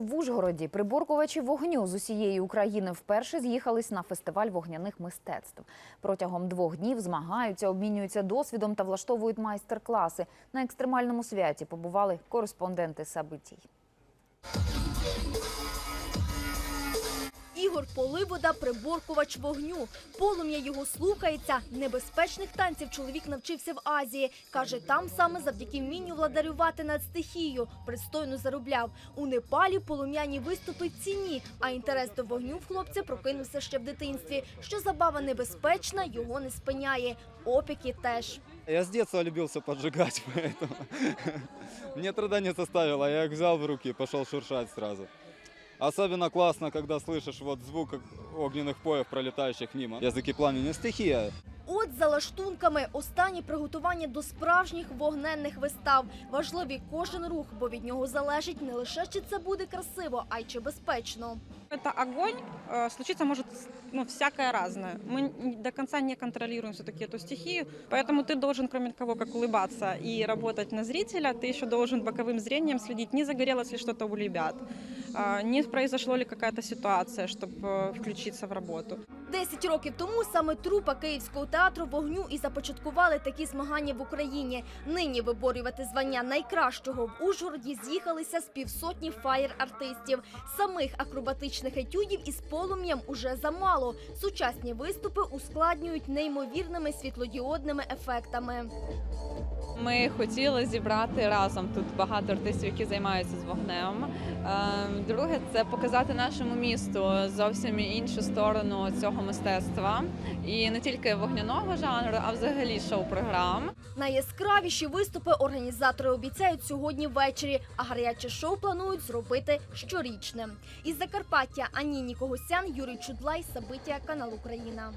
В Ужгороді приборкувачі вогню з усієї України вперше з'їхались на фестиваль вогняних мистецтв. Протягом двох днів змагаються, обмінюються досвідом та влаштовують майстер-класи. На екстремальному святі побували кореспонденти Сабитій. Ігор Поливода – приборкувач вогню. Полум'я його слухається. Небезпечних танців чоловік навчився в Азії. Каже, там саме завдяки вмінню владарювати над стихією. Пристойно заробляв. У Непалі полум'яні виступи в ціні, а інтерес до вогню в хлопця прокинувся ще в дитинстві. Що забава небезпечна, його не спиняє. Опіки теж. Я с детства любился поджигать, поэтому мне труда не составило. Я их взял в руки и пошел шуршать сразу. Особенно классно, когда слышишь вот звук огненных поев, пролетающих мимо. Языки пламени стихия. От за лаштунками останні приготування до справжніх вогненних вистав. Важливий кожен рух, бо від нього залежить не лише чи це буде красиво, а й чи безпечно. Это огонь, э, случиться может ну, всякое разное. Мы н- до конца не контролируем все-таки эту стихию, поэтому ты должен, кроме того, как улыбаться и работать на зрителя, ты еще должен боковым зрением следить, не загорелось ли что-то у ребят, а, не произошло ли какая-то ситуация, чтобы включиться в работу. Десять років тому саме трупа Київського театру вогню і започаткували такі змагання в Україні. Нині виборювати звання найкращого в Ужгороді з'їхалися з півсотні фаєр-артистів. Самих акробатичних етюдів із полум'ям уже замало. Сучасні виступи ускладнюють неймовірними світлодіодними ефектами. Ми хотіли зібрати разом тут багато артистів, які займаються з вогнем. Друге, це показати нашому місту зовсім іншу сторону цього мистецтва, і не тільки вогняного жанру, а взагалі шоу-програм. Найяскравіші виступи організатори обіцяють сьогодні ввечері, а гаряче шоу планують зробити щорічним. Із Закарпаття Ані Нікогосян, Юрій Чудлай, Сабиття, канал Україна.